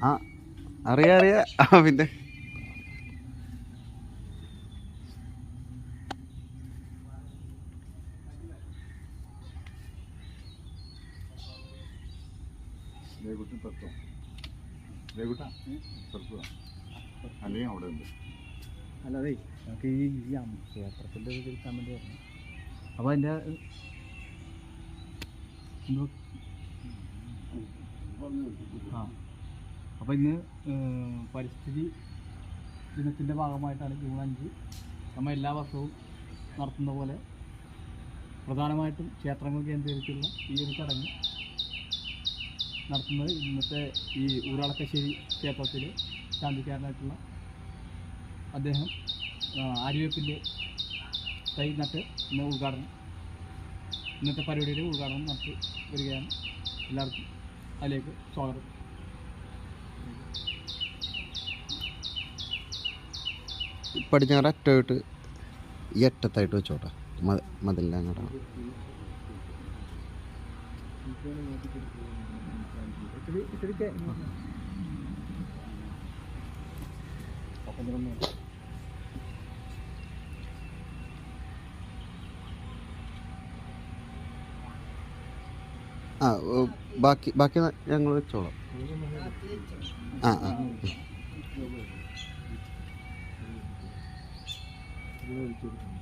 ആ അറിയാ അറിയാ. ആ പിന്നെ. അല്ലേ ദേകുട്ട അല്ലെങ്കിൽ അവിടെ ഉണ്ട്. അല്ലാതെ നമുക്ക് ഈ ക്ഷേത്രത്തിന്റെ ഇത് എടുക്കാൻ വേണ്ടി പറഞ്ഞു അപ്പോൾ അതിന്റെ ആ. അപ്പോൾ ഇന്ന് പരിസ്ഥിതി ദിനത്തിന്റെ ഭാഗമായിട്ടാണ് ജൂൺ അഞ്ച്. നമ്മൾ എല്ലാ വർഷവും നടത്തുന്ന പോലെ പ്രധാനമായിട്ടും ക്ഷേത്രങ്ങൾ കേന്ദ്രീകരിച്ചുള്ള ഈ ഒരു ചടങ്ങ് നടത്തുന്നത് ഇന്നത്തെ ഈ ഊരാളക്കശ്ശേരി ക്ഷേത്രത്തിൽ ശാന്തിക്കാരനായിട്ടുള്ള അദ്ദേഹം ആര്യവേപ്പിന്റെ തൈ നട്ട് ഇന്ന് ഉദ്ഘാടനം ഇന്നത്തെ പരിപാടിയുടെ ഉദ്ഘാടനം നടത്തി വരികയാണ് എല്ലാവർക്കും. അതിലേക്ക് സ്വാഗതം പടിഞ്ഞാറ് അറ്റമായിട്ട് ഈ അറ്റത്തായിട്ട് വെച്ചോട്ടെ മ മതിലിന്റെ അങ്ങോട്ടാണ് ഇത്തിരി ആ ബാക്കി ബാക്കി ഞങ്ങൾ വെച്ചോളാം ആ ആ Thank കൊടുക്കണം.